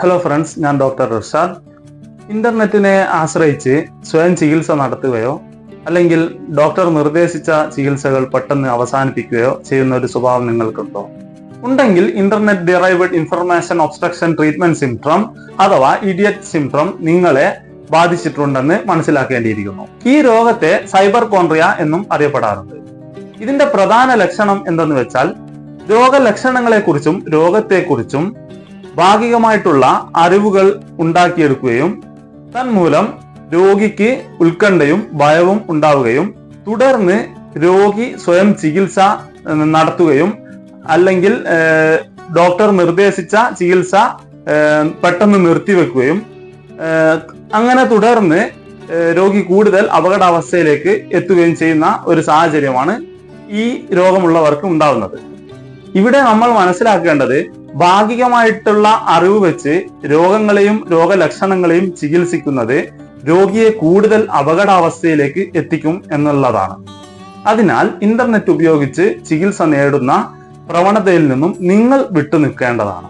Hello friends ഞാൻ doctor Rashad ഇന്റർനെറ്റിനെ ആശ്രയിച്ച് സ്വയം ചികിത്സ നടത്തുകയോ അല്ലെങ്കിൽ ഡോക്ടർ നിർദ്ദേശിച്ച ചികിത്സകൾ പെട്ടെന്ന് അവസാനിപ്പിക്കുകയോ ചെയ്യുന്ന ഒരു സ്വഭാവം നിങ്ങൾക്കുണ്ടോ? ഉണ്ടെങ്കിൽ internet derived information obstruction treatment syndrome അഥവാ ഇഡിയറ്റ് സിംട്രം നിങ്ങളെ ബാധിച്ചിട്ടുണ്ടെന്ന് മനസ്സിലാക്കേണ്ടിയിരിക്കുന്നു. ഈ രോഗത്തെ സൈബർ കോൺട്രിയ എന്നും അറിയപ്പെടാറുണ്ട്. ഇതിന്റെ പ്രധാന ലക്ഷണം എന്തെന്ന് വെച്ചാൽ രോഗലക്ഷണങ്ങളെക്കുറിച്ചും രോഗത്തെക്കുറിച്ചും ഭാഗികമായിട്ടുള്ള അറിവുകൾ ഉണ്ടാക്കിയെടുക്കുകയും തന്മൂലം രോഗിക്ക് ഉത്കണ്ഠയും ഭയവും ഉണ്ടാവുകയും തുടർന്ന് രോഗി സ്വയം ചികിത്സ നടത്തുകയും അല്ലെങ്കിൽ ഡോക്ടർ നിർദ്ദേശിച്ച ചികിത്സ പെട്ടെന്ന് നിർത്തിവെക്കുകയും അങ്ങനെ തുടർന്ന് രോഗി കൂടുതൽ അപകടാവസ്ഥയിലേക്ക് എത്തുകയും ചെയ്യുന്ന ഒരു സാഹചര്യമാണ് ഈ രോഗമുള്ളവർക്ക് ഉണ്ടാവുന്നത്. ഇവിടെ നമ്മൾ മനസ്സിലാക്കേണ്ടത് ഭാഗികമായിട്ടുള്ള അറിവ് വെച്ച് രോഗങ്ങളെയും രോഗലക്ഷണങ്ങളെയും ചികിത്സിക്കുന്നത് രോഗിയെ കൂടുതൽ അപകടാവസ്ഥയിലേക്ക് എത്തിക്കും എന്നുള്ളതാണ്. അതിനാൽ ഇന്റർനെറ്റ് ഉപയോഗിച്ച് ചികിത്സ നേടുന്ന പ്രവണതയിൽ നിന്നും നിങ്ങൾ വിട്ടു നിൽക്കേണ്ടതാണ്